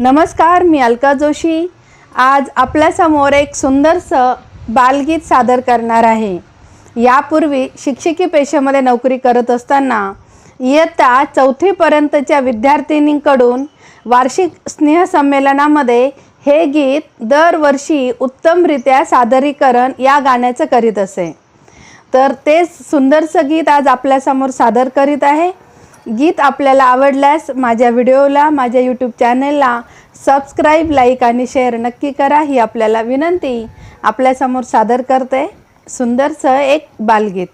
नमस्कार मी अलका जोशी. आज आपल्यासमोर एक सुंदरसं बालगीत सादर करणार आहे. यापूर्वी शिक्षकी पेशामध्ये नोकरी करत असताना इयत्ता चौथीपर्यंतच्या विद्यार्थिनींकडून वार्षिक स्नेहसंमेलनामध्ये हे गीत दरवर्षी उत्तमरित्या सादरीकरण या गाण्याचं करीत असे. तर तेच सुंदरसं गीत आज आपल्यासमोर सादर करीत आहे. गीत आपल्याला आवडल्यास माझ्या व्हिडिओला माझ्या यूट्यूब चॅनेलला सबस्क्राईब लाईक आणि शेअर नक्की करा ही आपल्याला विनंती. आपल्यासमोर सादर करते सुंदरसं एक बालगीत.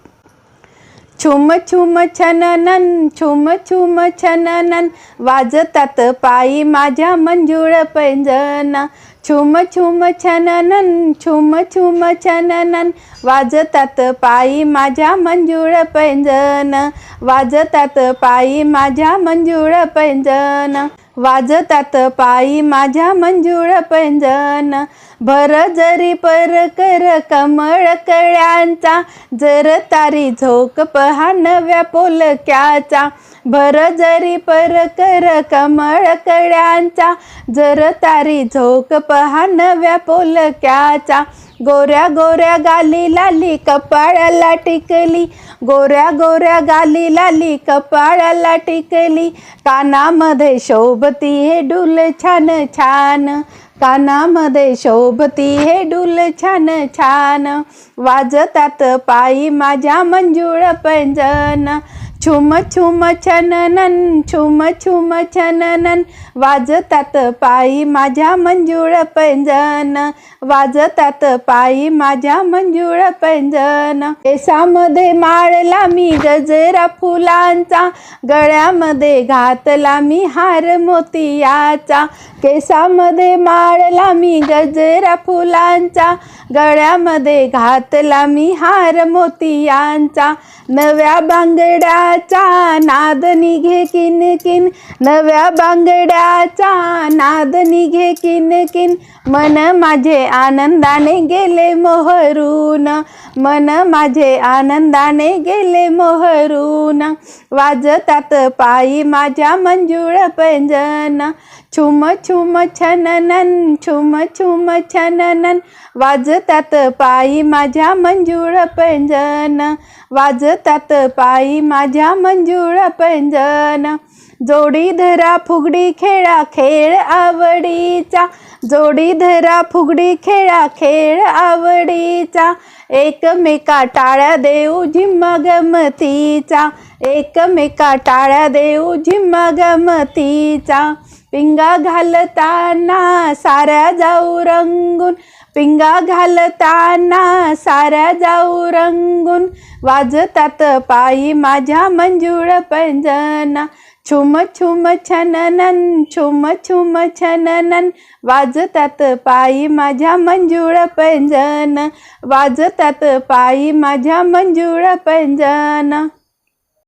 छुम छुम छननन छुम छुम छननन वाजतात पायी माझ्या मंजूळ पैंजन छुम छुम छननन छुम छुम छननन वाजतात पायी माझ्या मंजूळ पैंजन वाजतात पायी माझ्या मंजूळ पैंजन वाजतात पायी माझ्या मंजूळ पैंजन भर जरी पर कर कमळ कळ्यांचा जर तारी झोक पहा नव्या पोलक्याचा. भर जरी पर कर कमळ कळ्यांचा जर तारी झोक पहा नव्या पोलक्याचा. गोऱ्या गोऱ्या गाली लाली कपाळाला टिकली. गोऱ्या गोऱ्या गाली लाली कपाळाला टिकली. कानामध्ये शोभती हे डुल छान छान. कानामध्ये शोभती हे डुल छान छान. वाजतात पायी माझ्या मंजूळ पैंजन छुम छुम छननन छुम छुम छननन वाजतात पायी माझ्या मंजूळ पैंजन वाजतात पायी माझ्या मंजूळ पैंजन केसामध्ये माळला मी गजरा फुलांचा गळ्यामध्ये घातला मी हार मोतियाचा. केसामध्ये माळला मी गजरा फुलांचा गळ्यामध्ये घातला मी हार मोतियांचा. नव्या बांगड्या बांगड्याचा नाद निघे किन किन. नव्या बांगड्याचा नाद निघे किन किन. मन माझे आनंदाने गेले मोहरून. मन माझे आनंदाने गेले मोहरून. वाजतात पायी माझ्या मंजूळ पैंजन. छुम छुम छननन छुम छुम छननन. वाजतात पायी माझ्या मंजूळ पैंजन. वाजतात पायी माझ्या मंजूळ पैंजन जोडी धरा फुगडी खेळा खेळ आवडीचा. जोडी धरा फुगडी खेळा खेळ आवडीचा. एकमेका टाळ्या देऊ झिम्मा गमतीचा एकमेका टाळ्या देऊ झिम्मा गमतीचा पिंगा घालताना साऱ्या जाऊ रंगून पिंगा घालताना साऱ्या जाऊ रंगून वाजतात पायी माझ्या मंजूळ पंजना. छुम छुम छननन छुम छुम छननन वाजतात पायी माझ्या मंजूळ पैंजन. वाजतात पायी माझ्या मंजूळ पैंजन.